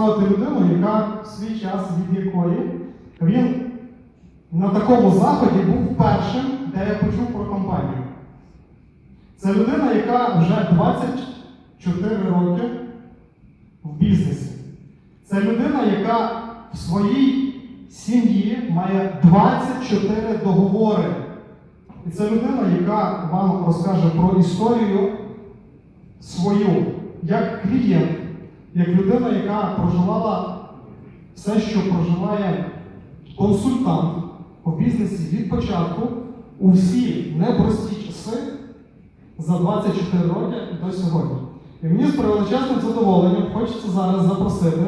представити людину, яка в свій час, від якої він на такому заході був першим, де я почув про компанію. Це людина, яка вже 24 роки в бізнесі. Це людина, яка в своїй сім'ї має 24 договори. І це людина, яка вам розкаже про історію свою як клієнт, як людина, яка проживала все, що проживає консультант по бізнесі від початку у всі непрості часи за 24 роки до сьогодні. І мені з величезним задоволенням хочеться зараз запросити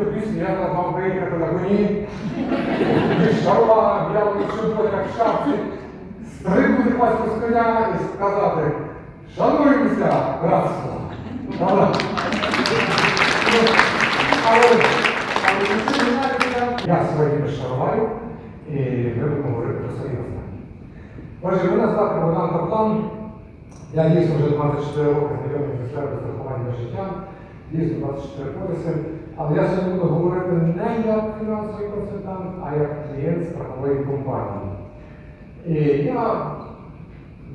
ту пісню я зараз мав виїхати на коні. Шарова, я чудо, як шапці. Стрибнути паську з коня і сказати, шануємося, братство. Але, я сьогодні шаруваю, і ми будемо говорити про свої останні. Отже, мене звати Богдан Каплан. Я дійсно вже 24 роки знайомий зі сферою страхування життя, дійсно 24 поліси. Але я сьогодні буду говорити не як фінансовий консультант, а як клієнт страхової компанії. І я,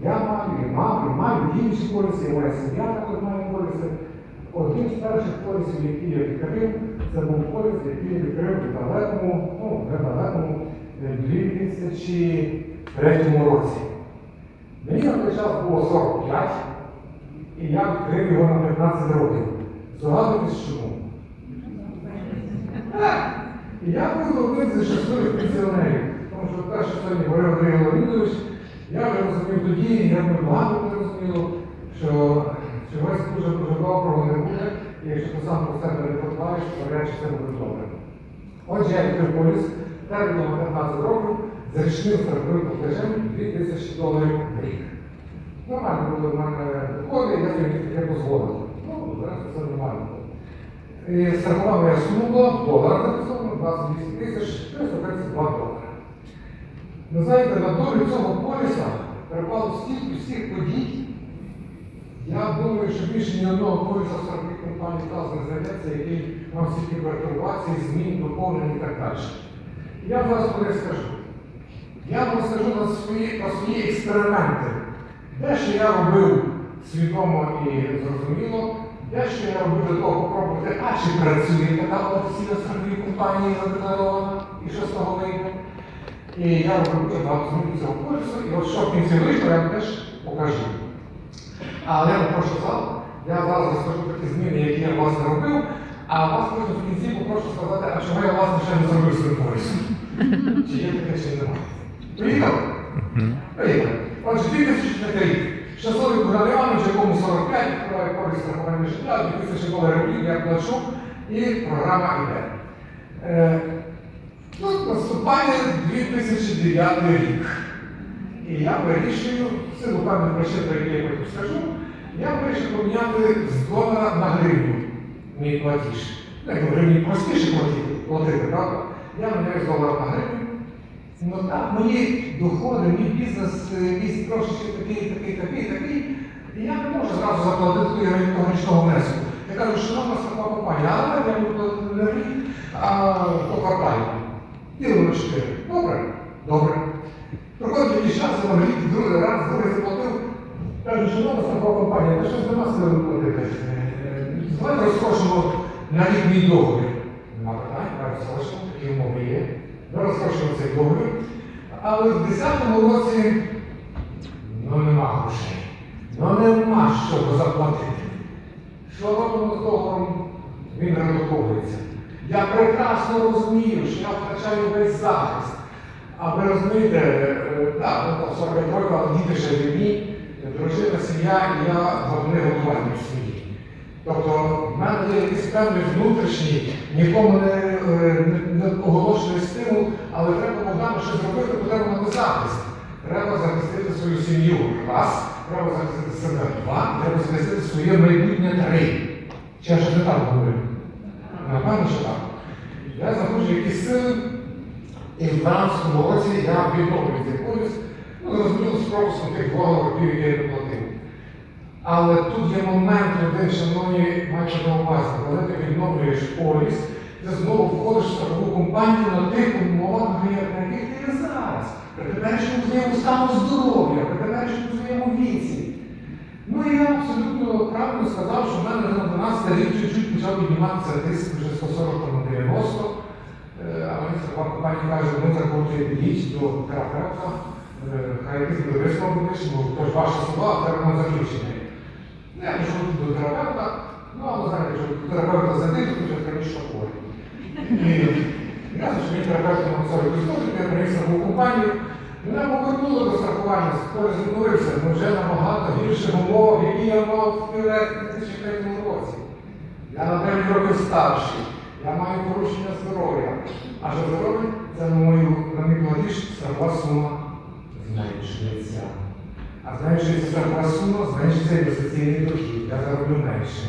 я маю і мав, і маю інші поліси, моя сім'я також має поліси. Один з перших полісів, який я відкрив, це був поліс, який я відкрив в далекому, ну, не далекому, е, 2003 році. Мені на той час було 45, і я відкрив його на 15 років. Здогадуйтесь чому? І я був один зі щасливих пенсіонерів, тому що те, що сьогодні говорив Андрій Леонідович, я вже розумів тоді, я ми багато не розуміло, що чогось дуже дуже доброго не буде, і якщо ти сам про себе не подбаєш, то речі це буде добре. Отже, я відкрив поліс терміном 15 років з річним страховим платежем 2000 доларів в рік. Нормально було в мене доходи, я собі таке дозволив. Ну, зараз це нормально. І страхова сума була в 28 тисяч 332 долари. Ви знаєте, на долю цього поліса припало стільки всіх подій. Я думаю, що більше ні одного поліса в страховій компанії ТАС не знайдеться, який мав стільки пертурбацій, змін, доповнень і так далі. Я вам зараз скажу. Я вам скажу на свої, свої експерименти. Дещо я робив свідомо і зрозуміло, дещо я робив для того попробувати, а чи працює така офіційна страхові компанії задекларована, і що з того вийде. І я робив багато змін цього полісу, і от що в кінці вийшло, я вам теж покажу. Але я попрошу зал, я зараз розкажу такі зміни, які я власне робив, а вас потім в кінці попрошу сказати, а чого я власне ще не зробив з цим. Чи є таке, чи немає. Поїхали? Поїхали. Отже, 2004 рік. Щасливий Богдан Іванович, якому 45, відкриває поліс страхування життя, 2000 доларів рік я плачу, і програма йде. Е, Тут наступає 2009 рік. І я вирішую, в силу певних причин, про які я потім скажу, я вирішив поміняти з долара на гривню мій платіж. Ну, як гривні простіше платити, платити, правда? Я міняю з долара на гривню. Ну так, мої доходи, мій бізнес, е, він трошечки такий, такий, такий, такий. І я не можу зразу заплатити того річного внеску. Я кажу, що нам страхова компанія, але я не рік, а по кварталі. Діло на 4. Добре? Добре. Проходить якийсь час, я рік другий раз, другий заплатив, Кажуть, що нова страхова компанія, та щось до нас не платити. Давайте розкошимо на рік мій договір. Нема питань, розкошимо, такі умови є. Ми розкошимо цей договір. Але в 10-му році ну нема грошей. Ну нема що заплатити. Що робимо з договором? Він редуковується. Я прекрасно розумію, що я втрачаю весь захист. А ви розумієте, е, так, ну, там 40 років, але діти ще війні, дружина, сім'я, і я головне годування в сім'ї. Тобто в мене є якийсь певний внутрішній, нікому не, е, не, не оголошений стимул, але треба Богдану щось зробити, бо треба на захист. Треба захистити свою сім'ю. Раз, треба захистити себе. Два, треба захистити своє майбутнє три. Чи я щось не так говорю? Напевно, що так. Я знаходжу якісь сили, і в 12 році я відновлюю цей поліс, ну, зрозуміло, з пропуском тих двох років, я не платив. Але тут є момент, один, шановні, маючи на увазі, коли ти відновлюєш поліс, ти знову входиш в страхову компанію на тих умовах, на яких ти є зараз. При теперішньому своєму стану здоров'я, при теперішньому своєму віці. Ну і я абсолютно правильно сказав, що в мене на 12 рік чуть-чуть почав підніматися тиск вже 140 на 90. Е, А мені страхова компанія каже, ми захочете підійти до терапевта, е, хай висновок будеш, бо ж ваші слова, а треба заключення. Я пішов до терапевта, ну а ви знаєте, що до терапевта зайти, то вже хронічно хворий. І я мені терапевт написав якусь довідку, я приніс страхову компанію, мене повернуло до страхування, перезадурився, але вже набагато гірших умовах, які я мав в 2003 році. Я на 9 років старший, я маю порушення здоров'я. А що робить? Це на мою на мій платіж страхова сума зменшується. А зменшується страхова сума, зменшується інвестиційний дохід. Я зароблю менше.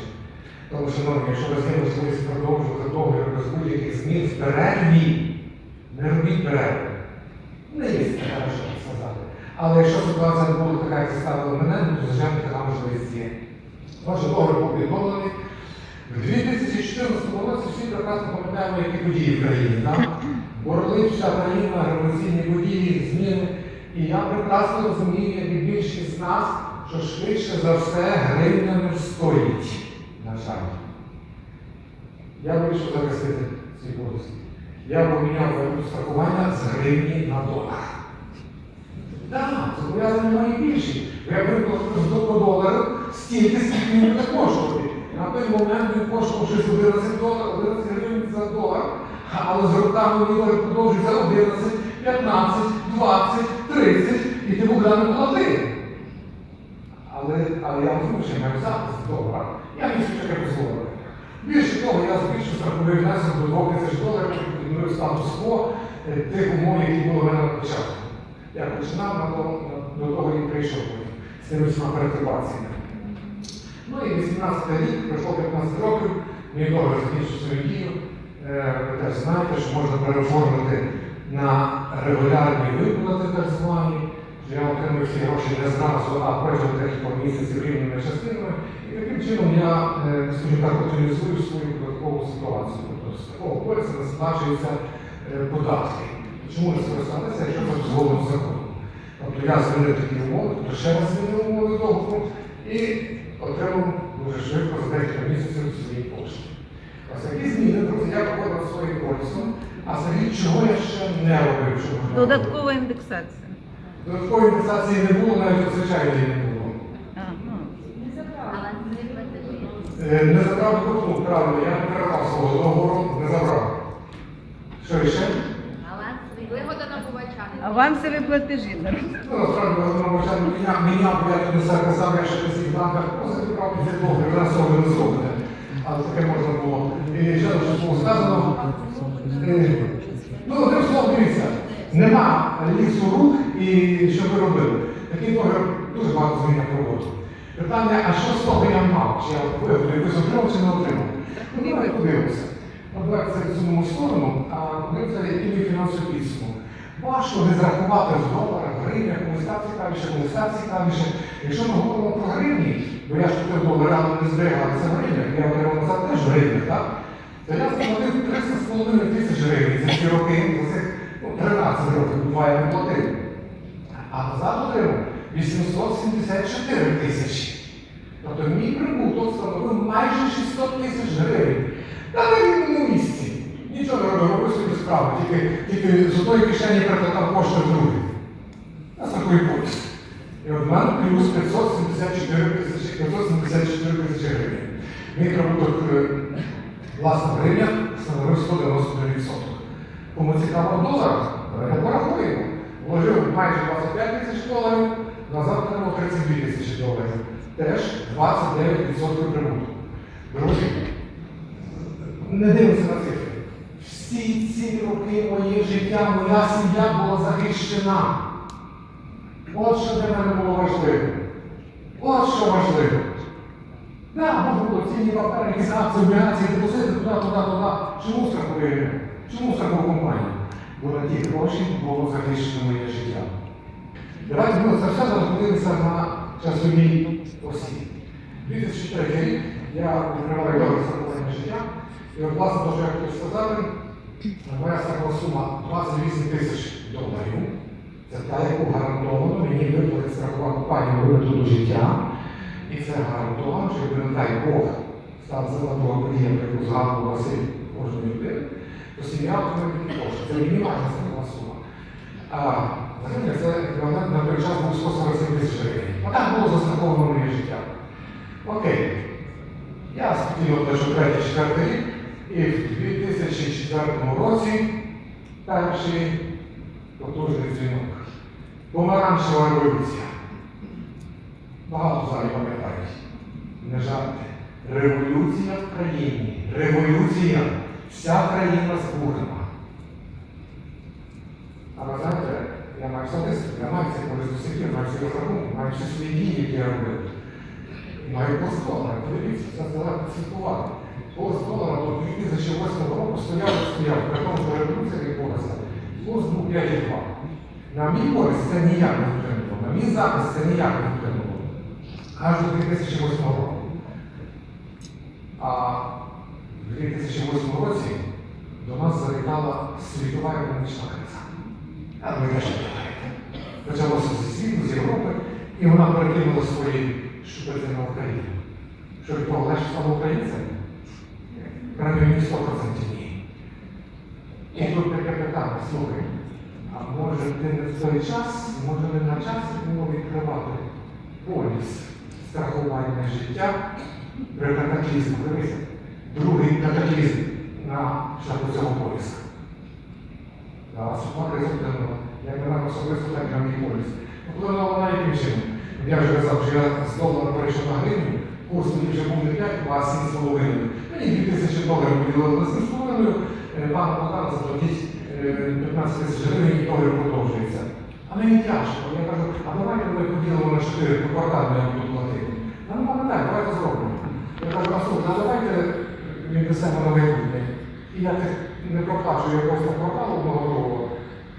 Тому, шановні, якщо ви є можливість продовжувати договір без будь-яких змін в перерві, не робіть перерви. Не є це хорошо сказати. Але якщо ситуація буде така, як заставила мене, ну, то звичайно така можливість є. Ваш договір був відновлений. В 2014 році всі прекрасно пам'ятаємо, які події в країні. Борли країна, революційні події, зміни. І я прекрасно розумію, як і більшість з нас, що швидше за все гривня не встоїть. На жаль. Я вирішив захистити свій поліс. Я поміняв валюту страхування з гривні на долар. Так, зобов'язання мої більші. Я викликав до доларів стільки, скільки він буде коштувати. На той момент він коштував щось 11 доларів, 11 гривень за долар, але з роками долар продовжується 11, 15, 20, 30, і ти Богдан не платив. Але, але я розумію, що я маю захист долара. Я собі таке дозволити. Більше того, я збільшив страховий внесок до 2 тисяч доларів, підмінив статус-кво е, тих умов, які були мене на початку. Я починав до того і прийшов з тими всіма перетрубаціями. Ну і 18 рік, пройшло 15 років, мій договір закінчив свою дію. Е, Ви теж знаєте, що можна переоформити на регулярні виплати так звані. що Я отримую всі гроші не зразу, а протягом декількох місяців рівними частинами. І таким чином я, е, скажімо так, утилізую свою податкову ситуацію. Тобто з такого поліса не сплачуються е, податки. Чому не скористатися, якщо це дозволено законом? Тобто я змінив такі умови, тобто ще раз змінив умови договору і отримав дуже швидко за декілька місяців свої кошти. Ось такі зміни, друзі, я проводив своїм полісом, а взагалі чого я ще не робив? робити? Додаткова індексація. Додаткової індексації не було, навіть звичайної не було. Ну. Е, Не забрав додатку, правильно, я не передав свого договору, не забрав. Що ще? Вигода набувача. Авансові платежі. Ну, насправді, на початку міняв, міняв, я тобі все казав, я ще десь в банках, після договору, ви нас цього не зробите. Але таке можна було. І ще що було сказано. Ну, одним словом, дивіться, нема лісу рук і що ви робили. Такий договір дуже багато змінив роботу. Питання, а що з того я мав? Чи я якусь отримав, чи не отримав? Ну, давай подивимося. Ну, давайте це відсунемо в сторону, а подивимося, який мій фінансовий підсумок. Важко не зарахувати в доларах, в гривнях, комусь так цікавіше, комусь так цікавіше. Якщо ми говоримо про гривні, бо я ж купив долари, але не зберігав це в гривнях, я отримав назад теж в гривнях, так? То я заплатив 300,5 тисяч гривень за ці роки, за цих ну, 13 років, я не платив. А назад отримав 874 тисячі. Тобто мій прибуток становив майже 600 тисяч гривень. Та на місці. Нічого не робив, робив собі справу, тільки, тільки з одної кишені перекладав кошти в другу. На такий поліс. І от мене плюс 574 тисячі 574 тисячі гривень. Мій прибуток е, власне гривнях становив 191%. Кому цікаво в доларах, давайте порахуємо. Вложив майже 25 тисяч доларів, назад отримав 32 тисячі доларів. Теж 29% прибутку. Друзі, не дивимося на цифри. Всі ці роки моє життя, моя сім'я була захищена. От що для мене було важливо. От що важливо. Да, можна було цінні папери, якісь акції, облігації, депозити туди, туди, туди. Чому страхові? Чому страхову компанію? Бо на ті гроші було захищено моє життя. Давайте ми це все зараз на часовій осі. 2003 рік я відкриваю договір страхування життя. І от, власне, те, що я хотів сказати, моя страхова сума 28 тисяч доларів. Це та, яку гарантовано мені виплатить страхова компанія до життя. І це гарантовано, що не дай Бог став золотого про яку згадував Василь кожної людини, то сім'я отримає такі кошти. Це мінімальна страхова сума. А розумієте, це еквівалент на той час був 147 тисяч гривень. А так було застраховано моє життя. Окей. Я спокійно плачу третій, четвертий рік, і в 2004 році перший потужний дзвінок. Помаранчева революція. Багато зараз пам'ятають. Не жарти. Революція в країні. Революція. Вся країна збурена. А ви знаєте, я маю статистику, я маю цих полісусиків, маю всі розрахунки, маю всі свої дії, які я робив. Маю долара, подивіться, це треба слідкувати. Долара до 2008 року стояв і стояв, при тому, що революція відбулася. Курс був 5,2. На мій користь це ніяк не вплинуло, на мій захист це ніяк не вплинуло. Аж до 2008 року. А в 2008 році до нас завітала світова економічна криза. А ви теж пам'ятаєте. Почалося зі світу, з Європи, і вона перекинула свої шпити на Україну. Що від того легше стало українцем? Принаймні 100% ні. І тут таке питання, слухай, а може ти не в той час, може не на час було відкривати поліс страхування життя при катаклізму. Дивися, другий катаклізм на шляху цього поліса. Сума вплинула. Як на мене особисто, так і на мій поліс. Вплинула вона яким чином? Я вже казав, що я з долара перейшов на гривню, курс тоді вже був не 5, а 7,5. Мені 2 тисячі доларів поділили на 7,5, е, пан Богдан заплатіть е, 15 тисяч гривень і договір продовжується. А мені тяжко. Я кажу, а давайте ми поділимо на 4 по квартально я буду платити. Ну, ну, так, давайте зробимо. Я кажу, слухай, а давайте віднесемо на майбутнє. І я не проплачу якогось кварталу одного.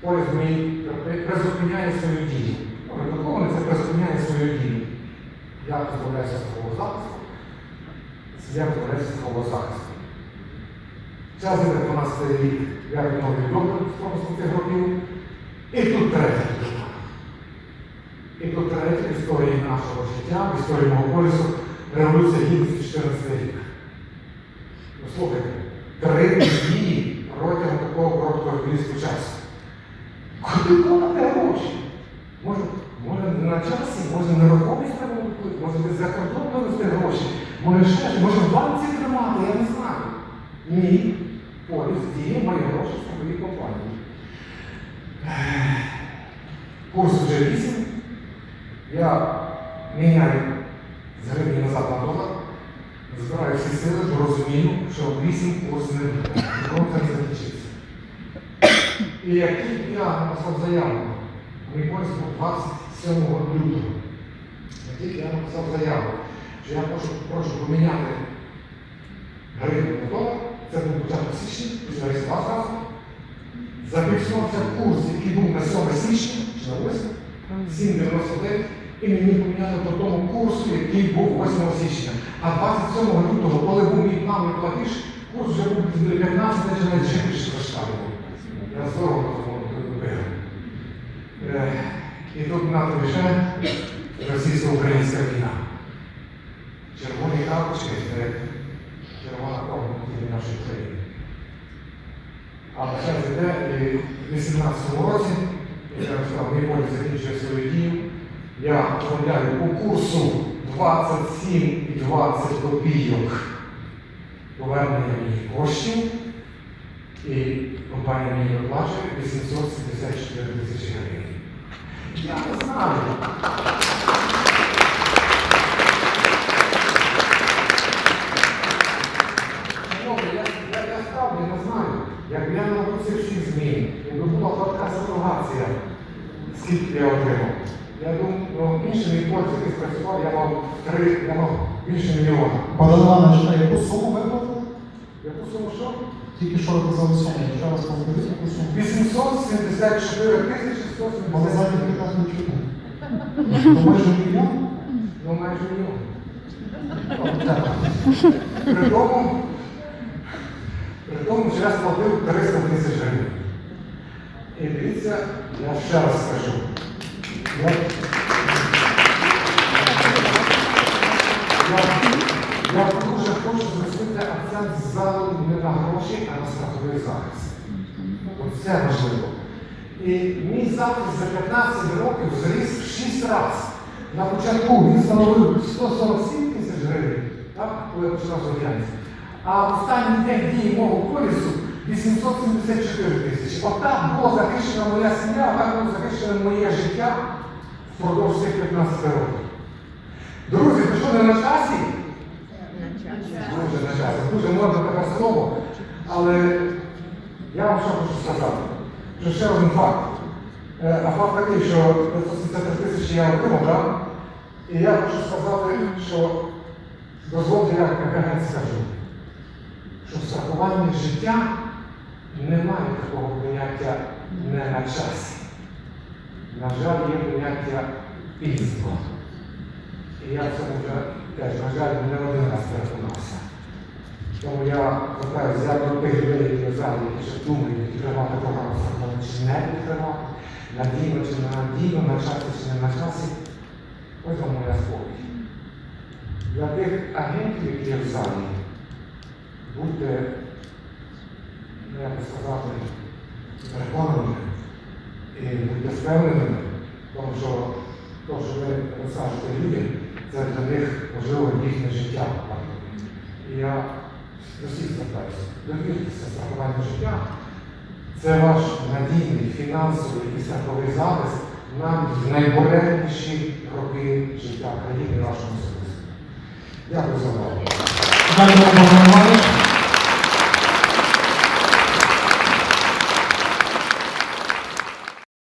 Поліс мені призупиняє свою дію. Ну, випадково це призупиняє свою дію. Я позбавляюся страхового захисту. Я позбавляюся страхового захисту. Час іде 12 рік, я відновлюю договір з промислом цих років. І тут третя третя в історії нашого життя, в історії мого полісу, революція гідності 14 рік. Ну, слухайте, три дні протягом такого короткого періоду часу. Куди вкладати гроші? Може, може не на часі, може нерухомість треба може десь за кордон вивезти гроші, може ще, може в банці тримати, я не знаю. Ні. Поліс діє мої гроші в страховій компанії. Курс вже 8. Я міняю з гривні назад на долар, збираю всі сили, бо розумію, що 8 курс не буде. Це не закінчиться. І як тільки я написав заяву, мій поліс був 27 лютого. Як тільки я написав заяву, що я прошу, прошу поміняти гривню на долар, це був початок січня, після Різдва зразу. Зафіксувався курс, який був на 7 січня, чи на 8, 7,99, і мені поміняли по тому курсу, який був 8 січня. А 27 лютого, коли був мій плановий платіж, курс вже був 15, чи більше заштабував. Я здорово розумію. І тут на тобі ще російсько-українська війна. Червоні карточки це червона кров на нашій країні. Але час іде і в 18-му році, я сказав, мій полі закінчує свою дію. Я оформляю по курсу 27,20 копійок повернення мені коштів. І компанія мені виплачує 874 тисячі гривень. Я не знаю. Я, я, справді не знаю. Якби я не цих всіх змін, якби була така ситуація, скільки я отримав. Я думаю, ну, інший мій пользу, який спрацював, я мав три, я мав більше мільйона. Богдан Іванович, а яку суму виплатили? Яку суму що? Тільки що ви казали суму. Ще раз повторіть, яку суму. 874 тисячі Але 170 задніх рядах не чутно. То майже мільйон? Ну, майже мільйон. Так. При тому, при тому, що я сплатив 300 тисяч гривень. І дивіться, я ще раз скажу. Я, я, я дуже хочу зрозуміти акцент залу не на гроші, а на страховий захист. Це важливо. І мій захист за 15 років зріс в 6 разів. На початку він становив 147 тисяч гривень, так, коли я починав зайнятися. А останній день дії мого полісу 874 тисячі. Отак була захищена моя сім'я, так було захищене моє життя впродовж цих 15 років. Друзі, ви що не на часі? Дуже на часі. Дуже модне таке слово. Але я вам що хочу сказати. Що ще один факт. Е, А факт такий, що 573 тисячі я отримав, так? І я хочу сказати, що дозвольте, я агент скажу, що в страхуванні життя немає такого поняття не на часі. На жаль, є поняття пізно. І я в цьому вже теж, на жаль, не один раз переконався. Тому я звертаюся я до тих людей, які в залі, які ще думають, відкривати програму страхування чи не відкривати, надійно чи не надійно, на часі чи не на часі. Ось вам моя сповідь. Для тих агентів, які є в залі, будьте, ну, як би сказати, переконаними і будьте впевненими, тому що те, що ви розкажете людям, це для них можливо їхнє життя. І я до всіх звертаюся. Довіртеся страхування життя. Це ваш надійний фінансовий і страховий захист нам в найболезніші роки життя країни нашого особистого. Дякую за увагу.